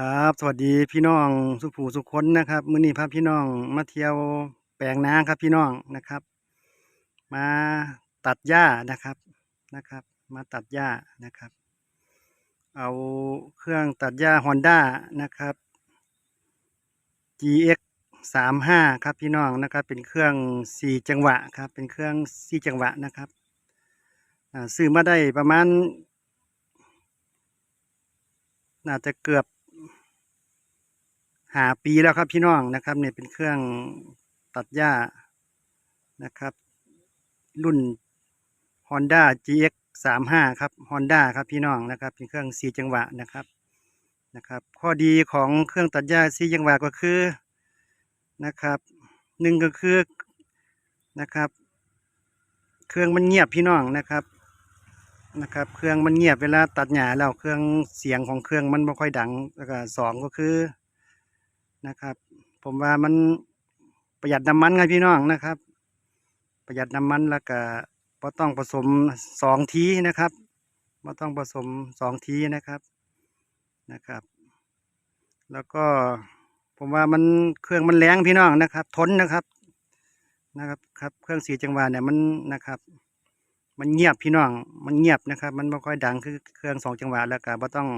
ครับ สวัสดีพี่น้องสุภูสุขคนนะครับ มื้อนี้พาพี่น้องมาเที่ยวแปลงนาครับพี่น้องนะครับ มาตัดหญ้านะครับนะครับ มาตัดหญ้านะครับ เอาเครื่องตัดหญ้า Honda นะครับ GX สามห้าครับพี่น้องนะครับ เป็นเครื่องสี่จังหวะครับ เป็นเครื่องสี่จังหวะนะครับซื้อมาได้ประมาณน่าจะเกือบ หาปีแล้วครับพี่น้องนะครับเนี่ยเป็นเครื่องตัดหญ้านะครับ รุ่น Honda GX สามห้าครับ Honda ครับพี่น้องนะครับ เป็นเครื่องสีจังหวะนะครับนะครับ ข้อดีของเครื่องตัดหญ้าสีจังหวะก็คือนะครับหนึ่งก็คือนะครับ เครื่องมันเงียบพี่น้องนะครับนะครับ เครื่องมันเงียบเวลาตัดหญ้าแล้วเครื่องเสียงของเครื่องมันไม่ค่อยดังแล้วก็สองก็คือ นะครับ ผมว่ามันประหยัดน้ำมันไงพี่น้องนะครับ ประหยัดน้ำมันแล้วก็บ่ต้องผสมสองทีนะครับบ่ต้องผสมสองทีนะครับนะครับ แล้วก็ผมว่ามันเครื่องมันแรงพี่น้องนะครับ ทนนะครับนะครับครับ เครื่องสีจังหวะเนี่ยมันนะครับ มันเงียบพี่น้องมันเงียบนะครับ มันไม่ค่อยดังคือเครื่องสองจังหวะแล้วก็บ่ต้อง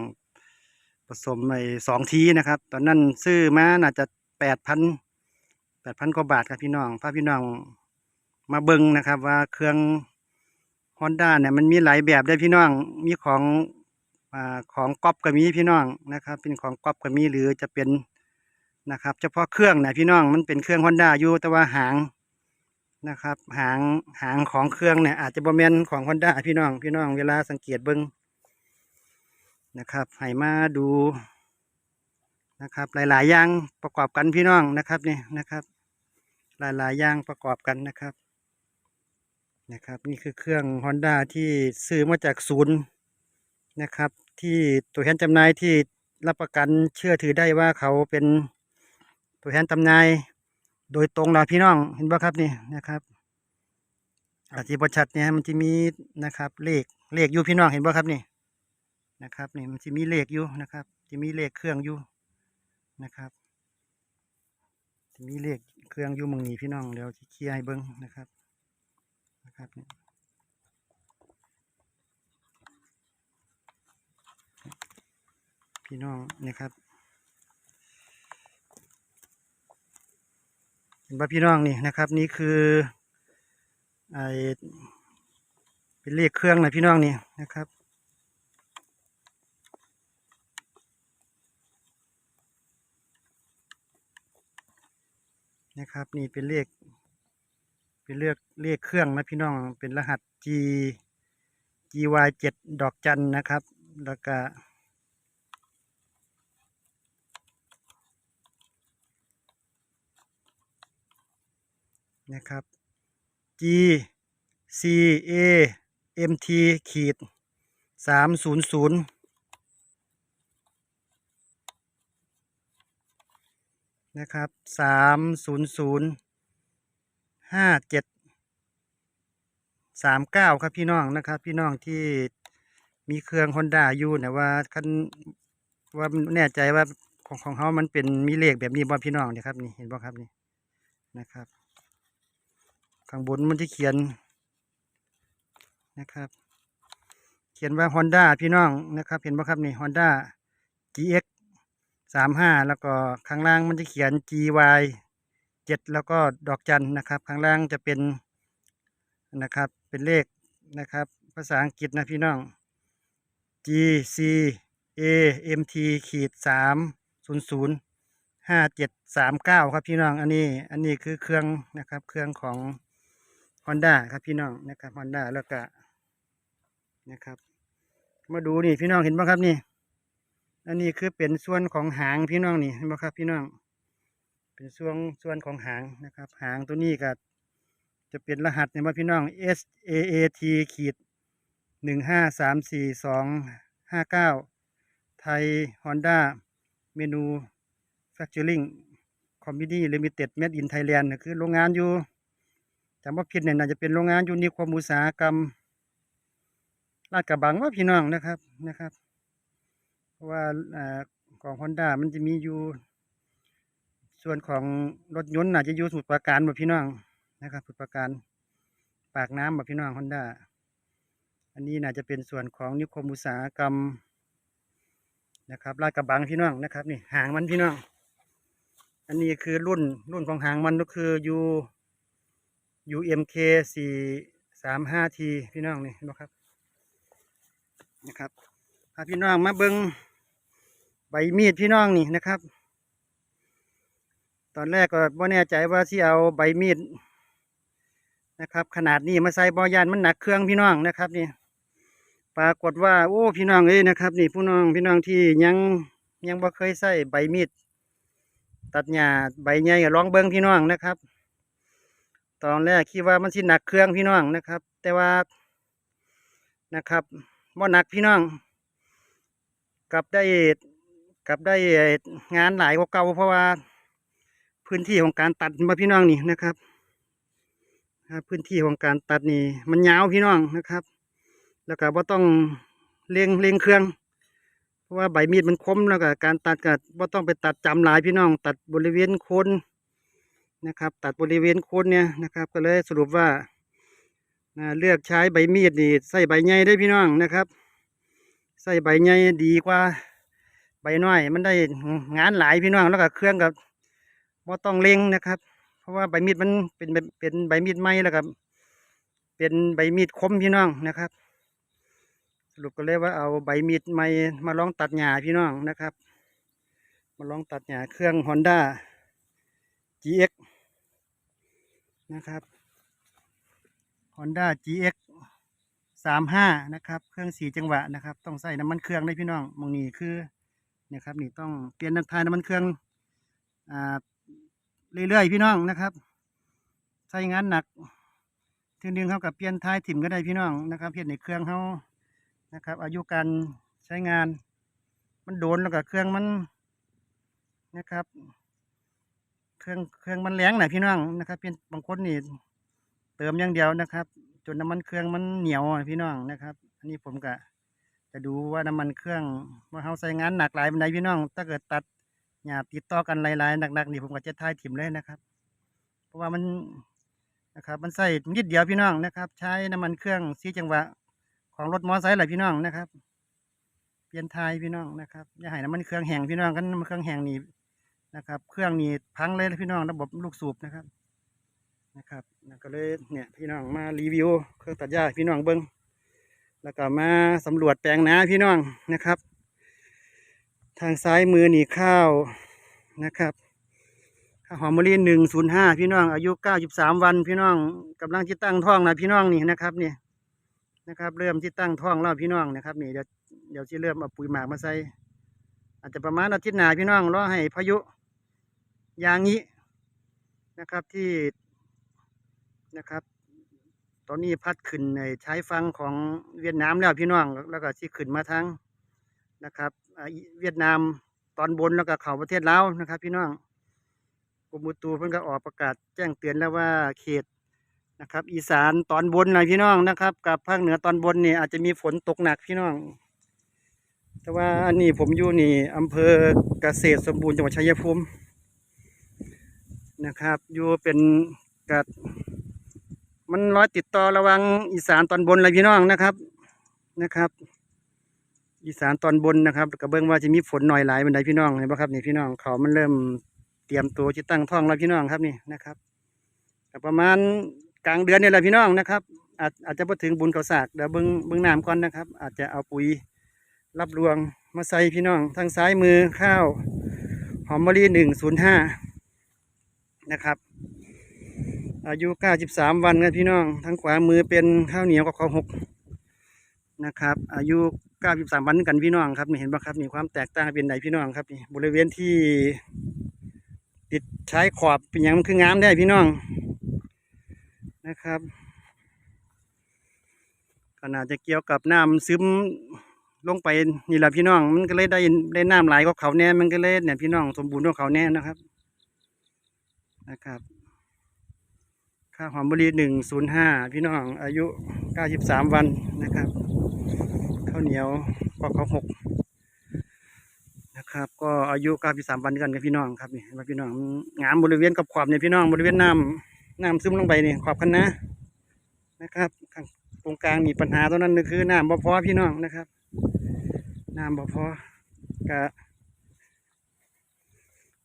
ผสมในสองทีนะครับ ตอนนั้นซื้อมาน่าจะแปดพันแปดพันกว่าบาทครับพี่น้องพาพี่น้องมาเบิ่งนะครับว่าเครื่องฮอนด้าเนี่ยมันมีหลายแบบได้พี่น้องมีของอ่าของก๊อปก็มีพี่น้องนะครับ เป็นของก๊อปก็มีหรือจะเป็นนะครับ เฉพาะเครื่องนะพี่น้องมันเป็นเครื่องฮอนด้าอยู่แต่ว่าหางนะครับ หางหางของเครื่องเนี่ยอาจจะบ่แม่นของ Honda พี่น้องพี่น้องเวลาสังเกตเบิ่ง นะครับให้มาดูนะครับ หลายๆอย่างประกอบกันพี่น้องนะครับนี่นะครับ หลายๆอย่างประกอบกันนะครับนะครับ นี่คือเครื่อง Honda ที่ซื้อมาจากศูนย์นะครับ ที่ตัวแทนจำหน่ายที่รับประกันเชื่อถือได้ว่าเขาเป็นตัวแทนจำหน่ายโดยตรงแล้วพี่น้องเห็นป่ะครับนี่นะครับอาจีบชัดเนี่ยมันจะมีนะครับเลขเลขอยู่พี่น้องเห็นป่ะครับนี่ นะครับนี่มันจะมีเลขอยู่นะครับ จะมีเลขเครื่องอยู่นะครับจะมีเลขเครื่องอยู่มึงนี้พี่น้องเดี๋ยวจะเคลียร์ให้เบิ้งนะครับนะครับนี่พี่น้องนะครับเห็นป่ะพี่น้องนี่นะครับ นี่คือไอเป็นเลขเครื่องนะพี่น้องนี่นะครับ นะครับ นี่เป็นเลข เป็นเลขเลขเครื่องนะพี่น้องเป็นรหัส G GY เจ็ดอกจันนะครับ แล้วก็นะครับ G C A M T ขีดสามศูนย์ศูนย์ นะครับสามศูนย์ศูนย์ห้าเจ็ดสามเก้าครับพี่น้องนะครับ พี่น้องที่มีเครื่องฮอนด้าอยู่นะว่าคันว่าแน่ใจว่าของของเขามันเป็นมีเลขแบบนี้บ่พี่น้องนี่ยครับนี่เห็นบ่ครับนี่นะครับ ข้างบนมันจะเขียนนะครับ เขียนว่า Honda พี่น้องนะครับ เห็นไหมครับนี่ Honda GX สามห้าแล้วก็ข้างล่างมันจะเขียน GY เจ็ดแล้วก็ดอกจันนะครับ ข้างล่างจะเป็นนะครับเป็นเลขนะครับ ภาษาอังกฤษนะพี่น้อง G C A M T ขีดสามศูนย์ศูนย์ห้าเจ็ดสามเก้าครับพี่น้อง อันนี้อันนี้คือเครื่องนะครับ เครื่องของ Honda ครับพี่น้องนะครับ Honda แล้วก็นะครับ มาดูนี่พี่น้องเห็นไหมครับนี่ อันนี้คือเป็นส่วนของหางพี่น้องนี่เห็นไหมครับ พี่น้อง เป็นส่วนส่วนของหางนะครับ หางตัวนี้ก็จะเป็นรหัสเนี่ยว่าพี่น้อง S A A T ขีดหนึ่งห้าสามสี่สองห้าเก้าไทย Honda เมนู Factoring Company Limited Made in Thailand นะคือโรงงานอยู่จำว่าผิดเนี่ยน่าจะเป็นโรงงานอยู่นิคมอุตสาหกรรมลาดกระบังว่าพี่น้องนะครับนะครับ เพราะว่าอของฮอนด้ามันจะมีอยู่ ส่วนของรถยนต์น่าจจะอยู่สมุทรปราการแบบพี่น้องนะครับสมุทรปราการปากน้ำแบบพี่น้องฮอนด้าอันนี้น่าจะเป็นส่วนของนิคมอุตสาหกรรมนะครับลาดกระบังพี่น้องนะครับนี่หางมันพี่น้อง อันนี้คือรุ่นรุ่นของหางมันก็คือ U UMK สี่สามห้าทีพี่น้องนี่นไหมครับนะครับ พาพี่น้องมาเบิงใบมีดพี่น้องนี่นะครับ ตอนแรกก็บ่แน่ใจว่าที่เอาใบมีดนะครับ ขนาดนี้มาใส่บอยานมันหนักเครื่องพี่น้องนะครับนี่ปรากฏว่า โอ้พี่น้องเอ้ยนะครับ นี่พี่น้องพี่น้องที่ยังยังบ่เคยใส่ใบมีดตัดหญ้าใบใหญ่ลองเบิ้งพี่น้องนะครับ ตอนแรกคิดว่ามันสิหนักเครื่องพี่น้องนะครับ แต่ว่านะครับบ่หนักพี่น้อง กลับได้กลับได้งานหลายกว่าเก่าเพราะว่าพื้นที่ของการตัดมาพี่น้องนี่นะครับครับพื้นที่ของการตัดนี่มันยาวพี่น้องนะครับ แล้วก็บ่ต้องเร่งเร่งเครื่อง เพราะว่าใบมีดมันคมแล้วก็การตัดก็บ่ต้องไปตัดจำหลายพี่น้อง ตัดบริเวณโคนนะครับ ตัดบริเวณโคนเนี่ยนะครับ ก็เลยสรุปว่าอ่าเลือกใช้ใบมีดนี่ใส่ใบใหญ่ได้พี่น้องนะครับ ใส่ใบใหญ่ดีกว่า ใบน้อย มันได้งานหลายพี่น้องแล้วก็เครื่องกับบ่ต้องเล็งนะครับ เพราะว่าใบมีดมันเป็นเป็นใบมีดไม้แล้วก็เป็นใบมีดคมพี่น้องนะครับ สรุปก็เลยว่าเอาใบมีดไม้มาลองตัดหญ้าพี่น้องนะครับ มาลองตัดหญ้าเครื่อง Honda GX นะครับ Honda GX สามห้านะครับ เครื่องสี่จังหวะนะครับ ต้องใส่น้ำมันเครื่องได้พี่น้องมองนี้คือเนี่ยครับนี่ต้องเปลี่ยนน้ำทายน้ำมันเครื่องอ่าเรื่อยๆพี่น้องนะครับ ใช้งานหนักทีนึงเขากับเปลี่ยนท้ายถิ่มก็ได้พี่น้องนะครับเพียนในเครื่องเขานะครับ อายุการใช้งาน มันโดนแล้วก็เครื่องมันนะครับ เครื่องเครื่องมันแรงหน่อยพี่น้องนะครับเพียนบางคนนี่เติมอย่างเดียวนะครับ จนน้ำมันเครื่องมันเหนียวพี่น้องนะครับ อันนี้ผมก็จะดูว่าน้ำมันเครื่องว่าเขาใช้งานหนักหลายบันไดพี่น้อง ถ้าเกิดตัดหยาบติดต่อกันหลายๆหนักๆนี่ผมก็จะท้ายถิ่มเลยนะครับ เพราะว่ามันนะครับมันใส่นิดเดียวพี่น้องนะครับ ใช้น้ำมันเครื่องซีจังหวะของรถมอเตอร์ไซค์แหละพี่น้องนะครับ เปลี่ยนทายพี่น้องนะครับอย่าให้น้ำมันเครื่องแห้งพี่น้องกันน้ำมันเครื่องแห้งนี่นะครับ เครื่องนี่พังเลยนะพี่น้องระบบลูกสูบนะครับ นะครับก็เลยเนี่ยพี่น้องมารีวิวเครื่องตัดหญ้าพี่น้องเบิ้งแล้วก็มาสำรวจแปลงนาพี่น้องนะครับ ทางซ้ายมือหนีข้าวนะครับข้าวหอมมะลิหนึ่งศูนย์ห้าพี่น้อง อายุเก้าสิบสามวันพี่น้องกำลังที่ตั้งท้องนะพี่น้องนี่นะครับนี่นะครับ เริ่มที่ตั้งท้องแล้วพี่น้องนะครับนี่เดี๋ยวเดี๋ยวที่เริ่มเอาปุ๋ยหมากมาใส่อาจจะประมาณอาทิตย์หน้าพี่น้องรอให้พายุยางนี้นะครับที่ นะครับ ตอนนี้พัดขึ้นในใช้ฟังของเวียดนามแล้วพี่น้องแล้วก็ที่ขึ้นมาทางนะครับเวียดนามตอนบนแล้วก็เขาประเทศลาวนะครับ พี่น้องกรมอุตุเพิ่นก็ออกประกาศแจ้งเตือนแล้วว่าเขตนะครับ อีสานตอนบนนะพี่น้องนะครับ กับภาคเหนือตอนบนนี่อาจจะมีฝนตกหนักพี่น้อง แต่ว่าอันนี้ผมอยู่นี่อำเภอเกษตรสมบูรณ์จังหวัดชัยภูมินะครับ อยู่เป็นกัด มันร้อยติดต่อระวังอีสานตอนบนเลยพี่น้องนะครับนะครับ อีสานตอนบนนะครับกระเบื้องว่าจะมีฝนหน่อยหลายบันไดพี่น้องเห็นปะครับนี่พี่น้องเขามันเริ่มเตรียมตัวจะตั้งท้องแล้วพี่น้องครับนี่นะครับประมาณกลางเดือนนี่แหละพี่น้องนะครับ อาจอาจจะพอถึงบุญเขาสากเดี๋ยวเบิ้งเบิ้งน้ำก่อนนะครับ อาจจะเอาปุ๋ยรับรวงมาใส่พี่น้อง ทางซ้ายมือข้าวหอมมะลิหนึ่งศูนย์ห้านะครับ อายุเก้าสิบสามวันครับพี่น้องทางขวามือเป็นข้าวเหนียวกับข้าวหกนะครับ อายุเก้าสิบสามวันกันพี่น้องครับนี่เห็นปะครับนี่ความแตกต่างเป็นไหนพี่น้องครับนี่บริเวณที่ติดใช้ขอบเป็นยังมันคืองามได้พี่น้องนะครับก็น่าจะเกี่ยวกับน้ำซึมลงไปนี่แหละพี่น้อง มันก็เลยได้ได้น้ำไหลกว่าเขาแน่มันก็เลยเนี่ยพี่น้องสมบูรณ์กว่าเขาแน่นะครับนะครับ ค่าหอมบุรีหนึ่งศูนย์ห้าพี่น้องอายุเก้าสิบสามวันนะครับข้าวเหนียวกว่าเขาหกนะครับ ก็อายุ93วันกันกับพี่น้องครับนี่เห็นไหมพี่น้องงามบริเวณกับขอบเนี่ยพี่น้องบริเวณน้ำน้ำซึมลงไปนี่ขอบคันนะนะครับตรงกลางมีปัญหาตรงนั้นก็คือน้ำบ่พอพี่น้องนะครับน้ำบ่พอกะ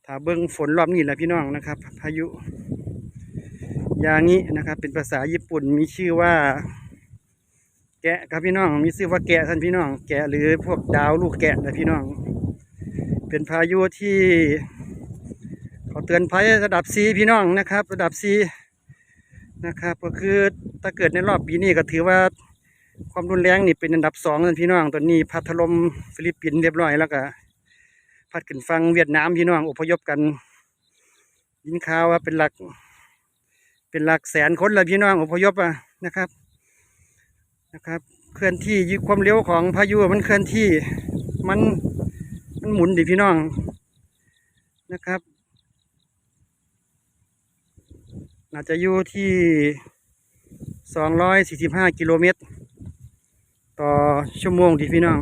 ถ้าเบิ่งฝนรอบนี้แหละพี่น้องนะครับ พายุ ยางินะครับ เป็นภาษาญี่ปุ่นมีชื่อว่า แกะครับพี่น้อง มีชื่อว่าแกะท่านพี่น้อง แกะหรือพวกดาวลูกแกะนะพี่น้อง เป็นพายุที่ขาเตือนภัยระดับซีพี่น้องนะครับ ระดับซีนะครับ ก็คือถ้าเกิดในรอบปีนี้ก็ถือว่าความรุนแรงนี่เป็นอันดับสองท่านพี่น้องตอนนี้พัดถล่มฟิลิปปินส์เรียบร้อยแล้วก็พัดขึ้นฟังเวียดนามพี่น้องอพยพกันยินข่าวว่าเป็นหลัก เป็นหลักแสนคนล้วพี่น้องอพยพอะนะครับนะครับ เคลื่อนที่ยึความเร็วของพายุมันเคลื่อนที่มันมันหมุนดิพี่น้องนะครับน่าจะอยู่ที่สองร้อยสี่สิบห้ากิโลเมตร ต่อชั่วโมงดิพี่น้อง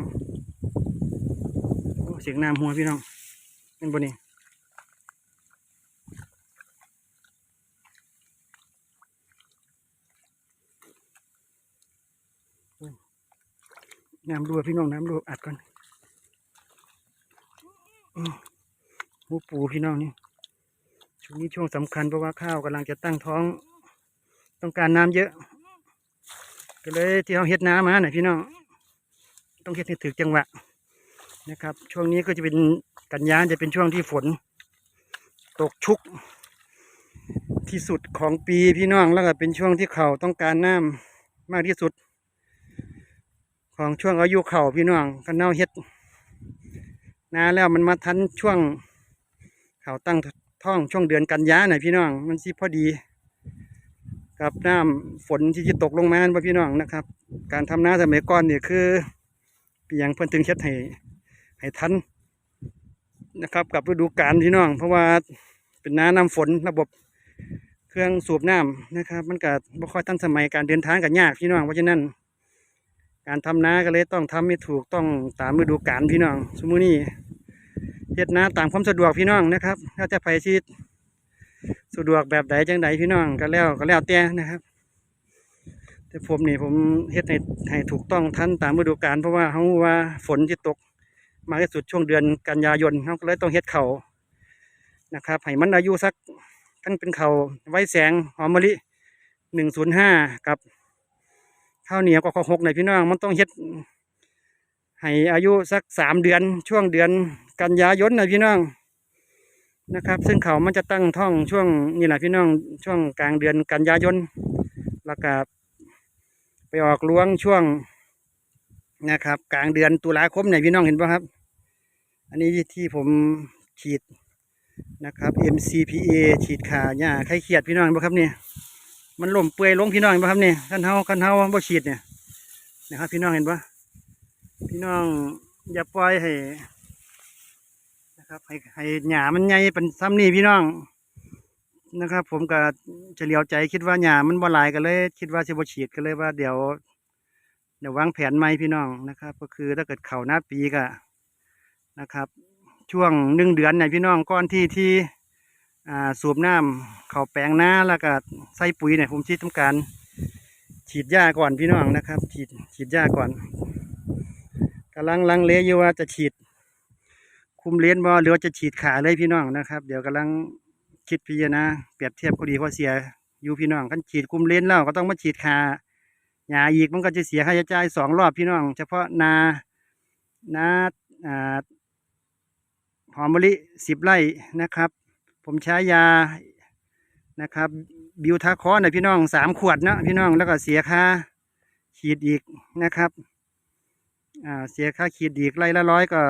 เสียงน้ำหัวพี่น้องเป็นบนนี้ น้ำรั่วพี่น้องน้ำรั่วอัดก่อนหูปูพี่น้องนี่ช่วงนี้ช่วงสำคัญเพราะว่าข้าวกำลังจะตั้งท้อง ต้องการน้ำเยอะ ก็เลยที่เราเฮ็ดน้ำมาหน่อยพี่น้อง ต้องเฮ็ดให้ถึกจังหวะนะครับ ช่วงนี้ก็จะเป็นกันยาจะเป็นช่วงที่ฝน ตกชุก ที่สุดของปีพี่น้องแล้วก็เป็นช่วงที่เขาต้องการน้ำมากที่สุด ของช่วงอายุเขาพี่น้องกันเน่าเฮ็ดนาแล้วมันมาทันช่วงเขาตั้งท้องช่วงเดือนกันยาหน่อยพี่น้อง มันสิพอดี กับน้ำฝนที่จะตกลงมาบ่พี่น้องนะครับ การทำนาสมัยก่อนเนี่ยคือเพียงเพิ่นถึงเฮ็ดให้ให้ทันนะครับ กับฤดูกาลพี่น้อง เพราะว่าเป็นน้าน้ำฝนระบบเครื่องสูบน้ำนะครับ มันก็บ่ค่อยทันสมัยการเดินทางกันยากพี่น้องเพราะฉะนั้น การทำนาก็เลยต้องทำให้ถูกต้องตามฤดูกาลพี่น้อง สมมุตินี้เฮ็ดนาตามความสะดวกพี่น้องนะครับ ถ้าจะไปที่สะดวกแบบใดจังใดพี่น้องก็แล้วก็แล้วแต่นะครับ แต่ผมนี่ผมเฮ็ดให้ให้ถูกต้องทันตามฤดูกาลเพราะว่าเขาว่าฝนจะตกมากที่สุดช่วงเดือนกันยายนเขาก็เลยต้องเฮ็ดเขานะครับให้มันอายุสักตั้งเป็นเขาไว้แสงหอมมะลิหนึ่งศูนย์ห้ากับ ข้าวเหนียวก็ข้าวหกในพี่น้องมันต้องเฮ็ดให้อายุสักสามเดือนช่วงเดือนกันยายนนะพี่น้องนะครับ ซึ่งเขามันจะตั้งท้องช่วงนี่แหละพี่น้องช่วงกลางเดือนกันยายนแล้วก็ไปออกล้วงช่วงนะครับ กลางเดือนตุลาคมเนี่ยพี่น้องเห็นป่ะครับ อันนี้ที่ผมฉีดนะครับ MCPA ฉีดขาหญ้าไข้เขียดพี่น้องเห็นป่ะครับเนี่ย มันล่มเปื่อยลงพี่น้องเห็นป่ะครับเนี่ยขั้นเท้าขั้นเท้าบ่ฉีดเนี่ยนะครับ พี่น้องเห็นป่ะพี่น้องอย่าปล่อยให้นะครับให้ให้หญ้ามันใหญ่เป็นซ้ำนี่พี่น้องนะครับ ผมก็เฉลียวใจคิดว่าหญ้ามันบ่หลายกันเลย คิดว่าจะบ่ฉีดกันเลยว่าเดี๋ยว เดี๋ยววางแผนใหม่พี่น้องนะครับ ก็คือถ้าเกิดเข่าหน้าปีก็นะครับ ช่วงหนึ่งเดือนเนี่ยพี่น้องก้อนที่ที่ สูบน้ำเข่าแปลงนาแล้วก็ใส่ปุ๋ยเนี่ยผมชีดทำการ ฉีดหญ้าก่อนพี่น้องนะครับ ฉีดฉีดหญ้าก่อนกำลังลังเลอยู่ว่าจะฉีด คุมเลนบ่หรือว่าจะฉีดขาเลยพี่น้องนะครับ เดี๋ยวกำลังคิดพิจารณาเปรียบเทียบข้อดีข้อเสียอยู่พี่น้องกันฉีดคุมเลนแล้วก็ต้องมาฉีดขาหญ้าอีกมันก็จะเสียค่าใช้จ่ายสองรอบพี่น้อง เฉพาะนานาอ่าหอมมะลิสิบไร่นะครับ ผมใช้ยานะครับบิวทาคอนนะพี่น้องสามขวดเนาะพี่น้องแล้วก็เสียค่าฉีดอีกนะครับอ่าเสียค่าฉีดอีกไร่ละร้อยก็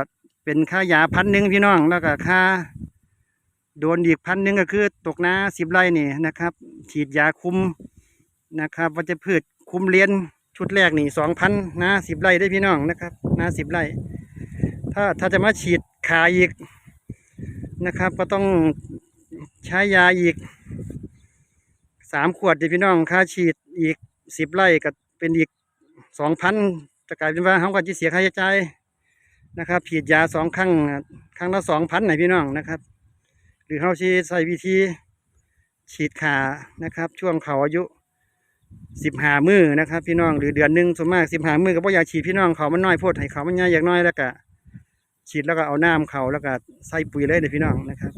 เป็นค่ายาพันหนึ่งพี่น้องแล้วก็ค่าโดนอีกพันหนึ่งก็คือตกนาสิบไร่นี่นะครับ ฉีดยาคุมนะครับวัชพืชคุมเลี้ยนชุดแรกนี่สองพันนาสิบไร่ได้พี่น้องนะครับนาสิบไร่ถ้าถ้าจะมาฉีดขาอีกนะครับ ก็ต้อง ใช้ยาอีกสามขวดดี๋ยวพี่น้องค่าฉีดอีกสิบไร่ก็เป็นอีกสองพันจะกลายเป็นว่าเขาก็จะเสียค่าใช้จ่ายนะครับฉีดยาสองครั้งครั้งละสองพันไหนพี่น้องนะครับ หรือเขาชีใส่วิธีฉีดขานะครับ ช่วงเขาอายุสิบหามือนะครับพี่น้องหรือเดือนหนึ่งส่วนมากสิบหามือก็บ่อยากฉีดพี่น้องเขามันน้อยโพดให้เขามันง่ายอย่างน้อยแล้วก็ฉีดแล้วก็เอาน้ำเขาแล้วก็ใส่ปุ๋ยเลยเลยพี่น้องนะครับ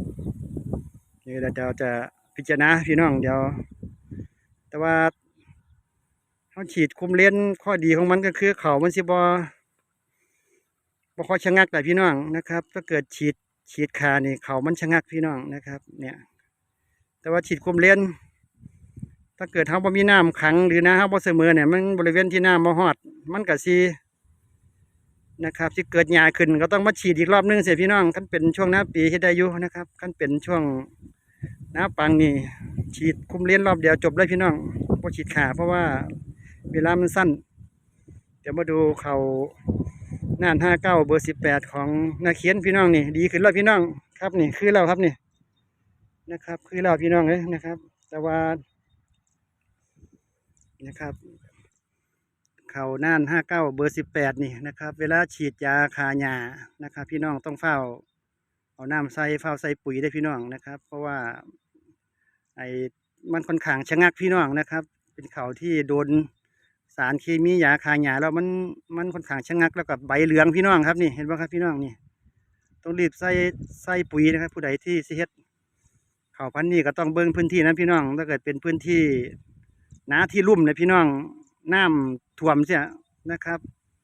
ดี๋ยวเราจะพิจารณาพี่น้องเดี๋ยว แต่ว่าเขาฉีดคุมเลนข้อดีของมันก็คือเขามันสิบบ่ค่อชะงักแต่พี่น้องนะครับ ถ้าเกิดฉีดฉีดขานี่เขามันชะงักพี่น้องนะครับ เนี่ย แต่ว่าฉีดคุมเลนถ้าเกิดเขาบ่มีน้ำขังหรือน้ำเขาบ่เสมอเนี่ยมันบริเวณที่น้ำบ่ฮอด มันก็สินะครับที่เกิดหญ้าขึ้นก็ต้องมาฉีดอีกรอบนึงเสียพี่น้องคันเป็นช่วงหน้าปีที่ได้อยู่นะครับคันเป็นช่วง น้าปังนี่ฉีดคุมเลนรอบเดียวจบเลยพี่น้องพอฉีดขาเพราะว่าเวลามันสั้น เดี๋ยวมาดูเขาน่านห้าเก้าเบอร์สิบแปดของนาเขียนพี่น้องนี่ ดีขึ้นแล้วพี่น้องครับนี่คือแล้วครับนี่นะครับ คือแล้วพี่น้องเลยนะครับ แต่ว่านะครับเขาน่านห้าเก้าเบอร์สิบแปดนี่นะครับ เวลาฉีดยาคาหญ้านะครับ พี่น้องต้องเฝ้า เอาน้ำใส่เฝ้าใส่ปุ๋ยได้พี่น้องนะครับ เพราะว่า ไอ้มันค่อนข้างชะงักพี่น้องนะครับ เป็นเขาที่โดนสารเคมียาคาหยาแล้วมันมันค่อนข้างชะงักแล้วกับใบเหลืองพี่น้องครับนี่เห็นป่ะครับพี่น้องนี่ต้องรีบใส่ใส่ปุ๋ยนะครับ ผู้ใดที่สิเฮ็ดเขาพันนี้ก็ต้องเบิ่งพื้นที่นะพี่น้อง ถ้าเกิดเป็นพื้นที่นาที่ลุ่มนี่ยพี่น้องน้ำท่วมเสียนะครับ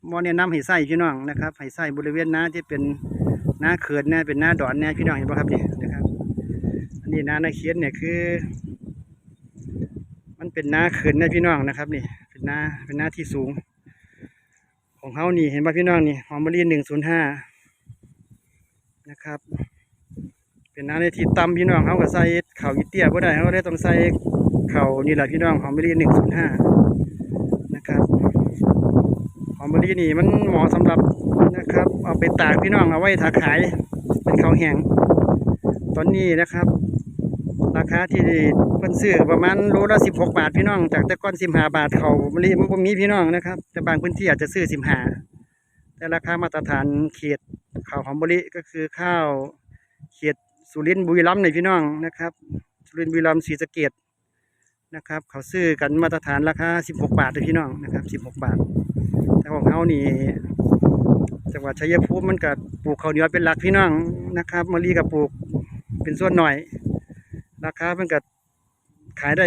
มอเนี่ยน้ำให้ใส่พี่น้องนะครับให้ใส่บริเวณน้าที่เป็นน้าเขื่อนเนี่ยเป็นน้าดอนเนี่ยพี่น้องเห็นป่ะครับนี่ อันนี้นานาเคียนเนี่ยคือ มันเป็นนาเขื่อนนะพี่น้องนะครับ นี่ เป็นนาเป็นนาที่สูง ของเขานี่เห็นป่ะพี่น้องนี่หอมมะลิหนึ่งศูนย์ห้านะครับ เป็นนาในที่ต่ำพี่น้องเขาก็ใส่เข่าอีเตี้ยบ่ได้เขาเลยต้องใส่เข่านี่แหละพี่น้องหอมมะลิหนึ่งศูนย์ห้านะครับหอมมะลินี่มันเหมาะสำหรับนะครับ เอาไปตากพี่น้องเอาไว้ถ้าขายเป็นข้าวแห้งตอนนี้นะครับ ราคาที่เพิ่นซื้อประมาณโลละสิบหกบาทพี่น้อง จากแต่ก่อนสิบห้าบาทเขาบริมันบ่มีพี่น้องนะครับ แต่บางพื้นที่อาจจะซื้อสิบห้าแต่ราคามาตรฐานเขตข้าวหอมบริก็คือข้าวเขตสุรินทร์บุรีรัมย์ในพี่น้องนะครับ สุรินทร์บุรีรัมย์ศรีสะเกดนะครับ เขาซื้อกันมาตรฐานราคาสิบหกบาทเลยพี่น้องนะครับสิบหกบาท แต่ของเขานี่จังหวัดชัยภูมิมันก็ปลูกข้าวเหนียวเป็นหลักพี่น้องนะครับมะลิกับปลูกเป็นส่วนหน่อย ราคามันก็ขายได้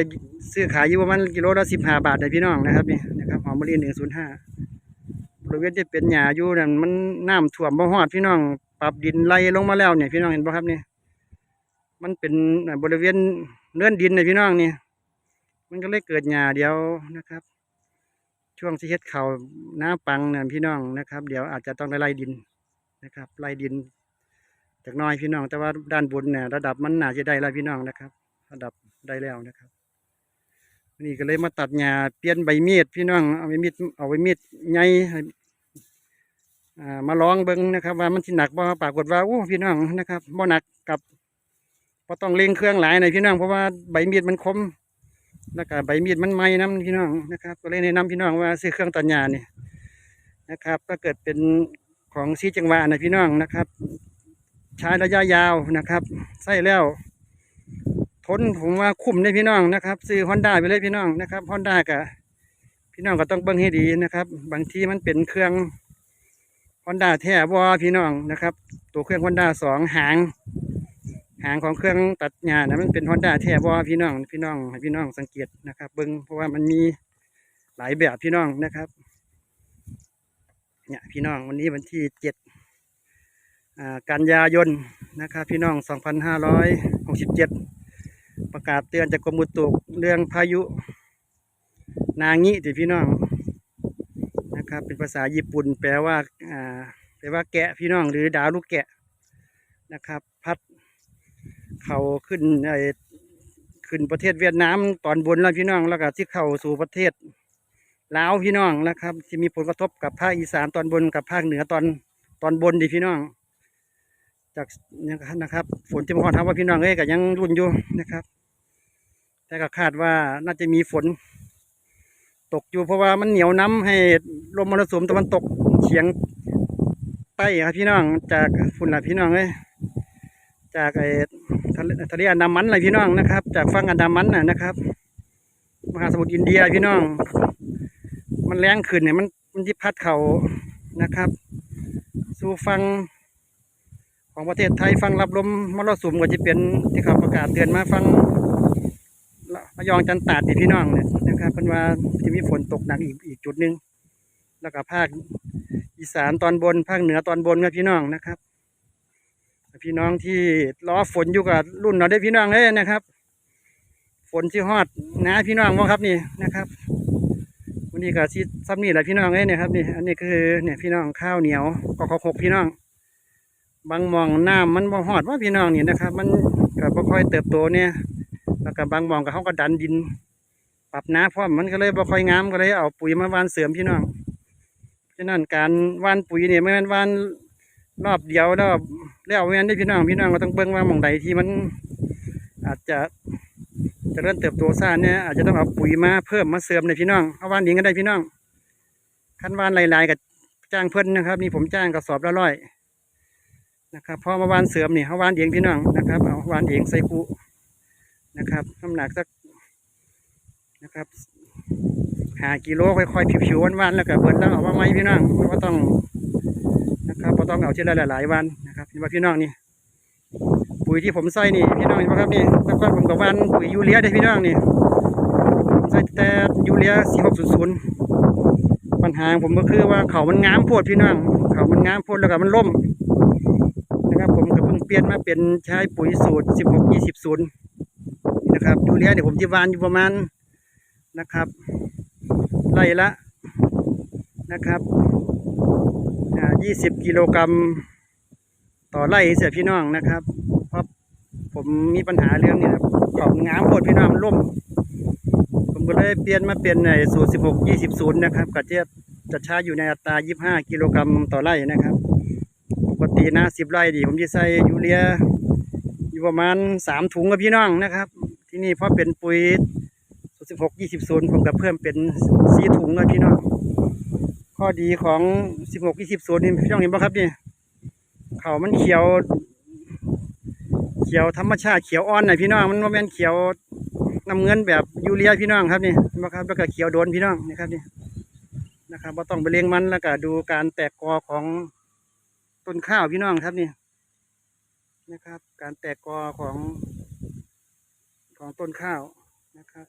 ซื้อขายอยู่ประมาณกิโลละสิบห้าบาทเลยพี่น้องนะครับนี่นะครับหอมมะลิหนึ่งศูนย์ห้าบริเวณที่เป็นหญ้าอยู่นั่นมันน้ำท่วมบ่ฮอดพี่น้อง ปรับดินไล่ลงมาแล้วเนี่ยพี่น้องเห็นป่ะครับนี่มันเป็นบริเวณเลื่อนดินเลยพี่น้องนี่มันก็เลยเกิดหญ้าเดียวนะครับ ช่วงที่เฮ็ดเขาหน้าปังเนี่ยพี่น้องนะครับ เดี๋ยวอาจจะต้องไล่ดินนะครับไล่ดิน จากน้อยพี่น้อง แต่ว่าด้านบนเนี่ยระดับมันหนาจะได้แล้วพี่น้องนะครับ ระดับได้แล้วนะครับ นี่ก็เลยมาตัดหญ้าเปลี่ยนใบมีดพี่น้องเอาใบมีดเอาใบมีดใหญ่มาลองเบิ้งนะครับ ว่ามันสิหนักบ่ปรากฏว่าโอ้พี่น้องนะครับบ่หนักกับบ่ต้องเร่งเครื่องหลายหน่อยพี่น้องเพราะว่าใบมีดมันคมแล้วก็ใบมีดมันไหม้น้ำพี่น้องนะครับ ก็เลยแนะนำพี่น้องว่าซื้อเครื่องตัดหญ้านี่นะครับ ถ้าเกิดเป็นของซีจังหวะนะพี่น้องนะครับ ใช้ระยะยาวนะครับใส่แล้ว ทนผมว่าคุ้มได้พี่น้องนะครับ ซื้อฮอนด้าไปเลยพี่น้องนะครับฮอนด้ากับพี่น้องก็ต้องเบิ่งให้ดีนะครับ บางทีมันเป็นเครื่องฮอนด้าแท้บ่พี่น้องนะครับ ตัวเครื่องฮอนด้าสองหางหางของเครื่องตัดหญ้านะมันเป็นฮอนด้าแท้บ่พี่น้อง พี่น้องให้พี่น้องสังเกตนะครับ เบิ่งเพราะว่ามันมีหลายแบบพี่น้องนะครับเนี่ยพี่น้องวันนี้วันที่เจ็ด กันยายนนะครับพี่น้อง 2567 ประกาศเตือนจากกรมอุตุเรื่องพายุ นางิที่พี่น้องนะครับเป็นภาษาญี่ปุ่น แปลว่าแปลว่าแกะพี่น้องหรือดาวลูกแกะนะครับ พัดเขาขึ้นไอขึ้นประเทศเวียดนามตอนบนแล้วพี่น้องแล้วก็ที่เข้าสู่ประเทศลาวพี่น้องนะครับ ที่มีผลกระทบกับภาคอีสานตอนบนกับภาคเหนือตอนตอนบนดีพี่น้อง จากนะครับ ฝนที่มาขอทำว่าพี่น้องเอ้ยก็ยังรุ่นอยู่นะครับ แต่ก็คาดว่าน่าจะมีฝน ตกอยู่เพราะว่ามันเหนียวน้ำให้ลมมรสุมตะวันตกเฉียงใต้ครับพี่น้องจากฝุ่นละพี่น้องเลยจากไอ้ทะเลอันดามันอะไรพี่น้องนะครับ จากฝั่งอันดามันน่ะนะครับมหาสมุทรอินเดียพี่น้อง มันแรงขึ้นเนี่ยมันมันที่พัดเขานะครับ สู่ฝั่ง ของประเทศไทยฝั่งรับลมมรสุมก็จะเป็นที่เขาประกาศเตือนมาฝั่งระยองจันตาดนี่พี่น้องเนี่ยนะครับเป็นว่าจะมีฝนตกหนักอีกอีกจุดหนึ่งแล้วก็ภาคอีสานตอนบนภาคเหนือตอนบนครับพี่น้องนะครับ พี่น้องที่รอฝนอยู่กับรุ่นเราได้พี่น้องเลยนะครับฝนที่ฮอดนะพี่น้องว่าครับนี่นะครับวันนี้ก็ซีซ้ำนี่แหละพี่น้องเอ้ยเนี่ยครับนี่อันนี้คือเนี่ยพี่น้องข้าวเหนียวก็ขอหกพี่น้อง บางมองน้ำมันบ่ฮอดว่าพี่น้องนี่นะครับ มันก็บ่ค่อยเติบโตเนี่ยแล้วก็บางมองก็เขาก็ดันดิน ปรับน้ำพร้อมมันก็เลยบ่ค่อยงามก็เลยเอาปุ๋ยมาวานเสริมพี่น้องฉะนั้นการวานปุ๋ยเนี่ยไม่แม่นวานรอบเดียวรอบแล้วแม่นได้พี่น้องพี่น้องก็ต้องเบิ่งว่ามองใดที่มันอาจจะจะเริ่มเติบโตซ่าเนี่ยอาจจะต้องเอาปุ๋ยมาเพิ่มมาเสริมในพี่น้องเอาวานเองก็ได้พี่น้องคันวานหลายๆกับจ้างเพิ่นนะครับนี่ผมจ้างกระสอบละร้อย นะครับพอมาวานเสริมนี่เขาวานเองพี่น้องนะครับเอาวานเองใส่กุนะครับน้ำหนักสักนะครับหากิโลค่อยๆผิวๆวันๆแล้วก็เบิดแล้วเอามาไหมพี่น้องเพราะว่าต้องนะครับเพราะต้องเอาทีละหลายๆวันนะครับเห็นว่าพี่น้องนี่ปุ๋ยที่ผมใส่นี่พี่น้องเห็นไหมครับนี่แล้วก็ผมกับวันปุ๋ยยูเรียได้พี่น้องนี่ใส่แต่ยูเรียสี่หกศูนย์ศูนย์ปัญหาผมก็คือว่าเขามันง้ามโพดพี่น้องเขามันง้ามโพดแล้วก็มันล่ม นะครับ ผมก็เพิ่งเปลี่ยนมาเป็นใช้ปุ๋ยสูตรสิบหกยี่สิบศูนย์นะครับยูเรียเดี๋ยวผมจะวานอยู่ประมาณนะครับไร่ละนะครับอ่ายี่สิบกิโลกรัมต่อไร่เสียพี่น้องนะครับเพราะผมมีปัญหาเรื่องเนี่ยของงามโพดพี่น้องมันล่ม ผมก็เลยเปลี่ยนมาเป็นในสูตร16 20 0นะครับก็จะจะใช้อยู่ในอัตรา25กิโลกรัมต่อไร่นะครับ ปกตินะ10ไร่ดี ผมจะใส่ยูเรียอยู่ประมาณ3ถุงกับพี่น้องนะครับ ที่นี่เพราะเป็นปุ๋ยสูตร16 20 0ผมก็เพิ่มเป็น4ถุงกับพี่น้อง ข้อดีของ16 20 0นี่พี่น้องเห็นป่ะครับนี่เขามันเขียว เขียวธรรมชาติเขียวอ่อนน่ะพี่น้องมันว่าแม่นเขียวน้ำเงินแบบยูเรียพี่น้องครับนี่นะครับแล้วก็เขียวโดนพี่น้องนี่ครับนี่นะครับว่าต้องไปเลี้ยงมันแล้วก็ดูการแตกกอของ ต้นข้าวพี่น้องครับนี่นะครับ การแตกกอของของต้นข้าวนะครับ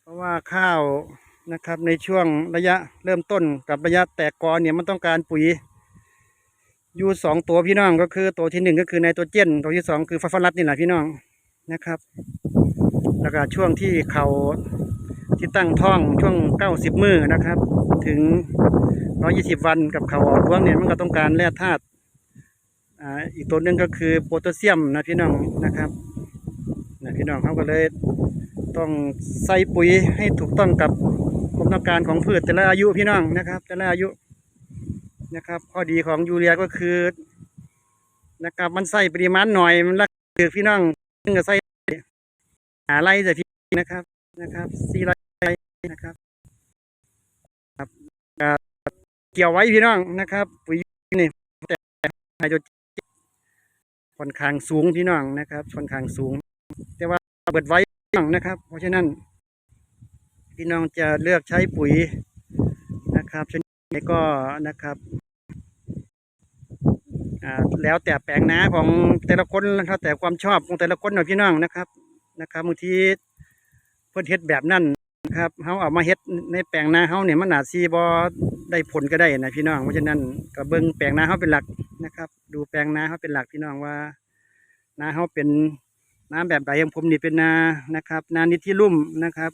เพราะว่าข้าวนะครับ ในช่วงระยะเริ่มต้นกับระยะแตกกอเนี่ยมันต้องการปุ๋ยอยู่สองตัวพี่น้องก็คือตัวที่หนึ่งก็คือไนโตรเจนตัวที่สองคือฟอสฟอรัสนี่แหละพี่น้องนะครับ แล้วก็ช่วงที่เขาที่ตั้งท้องช่วงเก้าสิบมือนะครับ ถึง ร้อยี่สิบวันกับเขาออกรวงเนี่ยมันก็ต้องการแร่ธาตุอ่าอีกตัวหนึ่งก็คือโพแทสเซียมนะพี่น้องนะครับนะพี่น้องเขาก็เลยต้องใส่ปุ๋ยให้ถูกต้องกับความต้องการของพืชแต่ละอายุพี่น้องนะครับ แต่ละอายุนะครับ ข้อดีของยูเรียก็คือนะครับมันใส่ปริมาณหน่อยมันรักถือพี่น้องซึ่งก็ใส่หาไรแต่พี่นะครับนะครับสี่ไรนะครับก็ เกี่ยวไว้พี่น้องนะครับปุ๋ยนี่แต่ไฮโดรเจนค่อนข้างสูงพี่น้องนะครับค่อนข้างสูง แต่ว่าเบิดไว้พี่น้องนะครับ เพราะฉะนั้น พี่น้องจะเลือกใช้ปุ๋ยนะครับชนิดไหนก็นะครับอ่าแล้วแต่แปลงนาของแต่ละคนแล้วแต่ความชอบของแต่ละคนนะพี่น้องนะครับนะครับบางทีเพื่อเฮ็ดแบบนั้นนะครับเขาเอามาเฮ็ดในแปลงนาเขาเนี่ยมันอาจซีบอ ได้ผลก็ได้นะพี่น้องเพราะฉะนั้นก็เบิ่งแปลงนาเขาเป็นหลักนะครับ ดูแปลงนาเขาเป็นหลักพี่น้องว่านาเขาเป็นน้ำแบบใดของผมนี่เป็นนานะครับนานิดที่ลุ่มนะครับ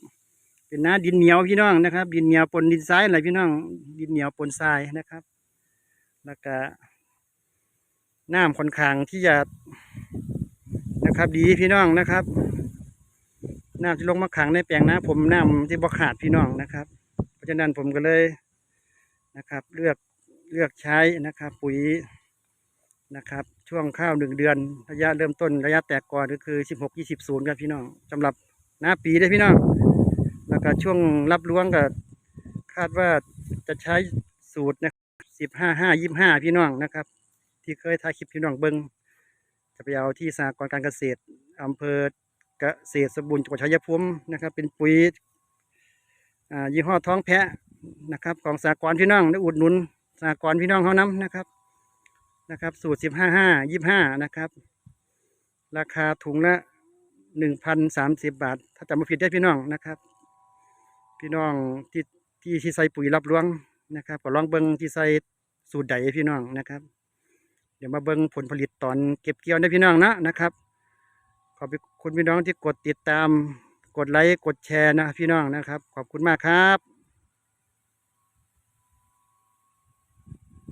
เป็นนาดินเหนียวพี่น้องนะครับ ดินเหนียวปนดินทรายอะไรพี่น้อง ดินเหนียวปนทรายนะครับ แล้วก็น้ำค่อนข้างที่จะนะครับ ดีพี่น้องนะครับน้ำที่ลงมาขังในแปลงนาผมน้ำที่บ่ขาดพี่น้องนะครับ เพราะฉะนั้นผมก็เลย นะครับ เลือกเลือกใช้นะครับ ปุ๋ยนะครับ ช่วงข้าวหนึ่งเดือน ระยะเริ่มต้นระยะแตกกอก็คือสิบหกยี่สิบศูนย์ครับพี่น้องสำหรับหน้าปีได้พี่น้องแล้วก็ช่วงรับล้วงก็คาดว่าจะใช้สูตรนะสิบห้าห้ายี่ห้าพี่น้องนะครับ ที่เคยถ่ายคลิปพี่น้องเบิงจะไปเอาที่สหกรการเกษตรอำเภอเกษตรสมบูรณ์จังหวัดชัยภูมินะครับ เป็นปุ๋ยยี่ห้อท้องแพะ นะครับ ของสหกรณ์พี่น้องได้อุดหนุนสหกรณ์พี่น้องเขานํนะครับนะครับ สูตรสิบห้าห้ายี่ห้านะครับ ราคาถุงละหนึ่งพันสามสิบบาท ถ้าจำไม่ผิดได้พี่น้องนะครับ พี่น้องที่ที่ที่ใส่ปุ๋ยรับรวงนะครับก็ลองเบิ้งที่ใส่สูตรใดพี่น้องนะครับ เดี๋ยวมาเบิ้งผลผลิตตอนเก็บเกี่ยวนะพี่น้องนะนะครับ ขอบคุณพี่น้องที่กดติดตามกดไลค์กดแชร์นะพี่น้องนะครับ ขอบคุณมากครับ